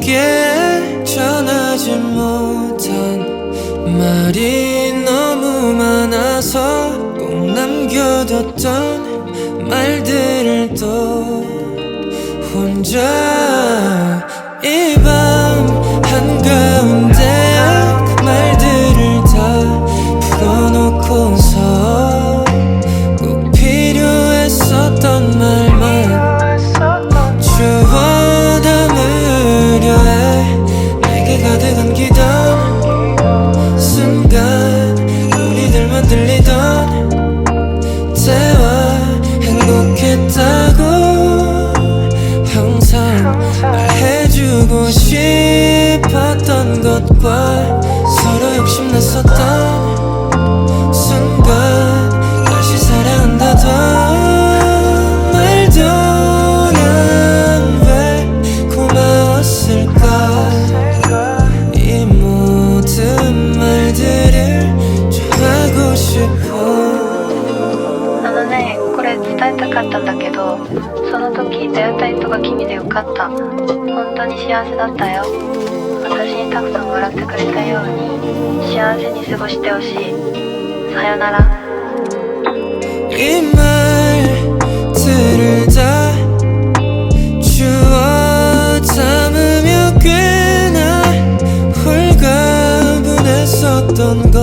내게 전하지 못한 말이 너무 많아서 꼭 남겨뒀던 말들을 또 혼자 것과 서로 욕심냈었던 순간 다시 사랑한다던 말도 난 왜 고마웠을까 이 모든 말들을 전하고 싶어 あのねこれ伝えたかったんだけどその時出会った人が君でよかった本当に幸せだったよ 私にたくさん笑ってくれたように幸せに過ごしてほしいさよなら 이 말들을 다 주워 담으며 꽤나 홀가분했었던 건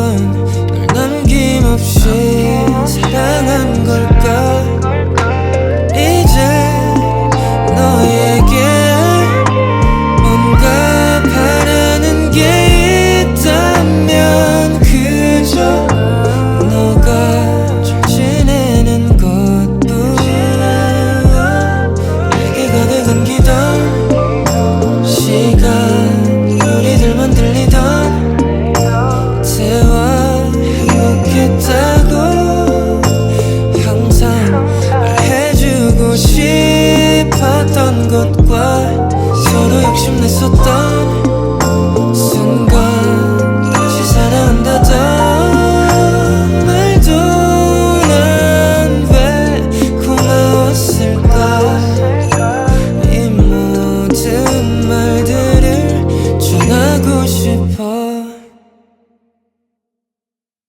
것과 서로 욕심냈었던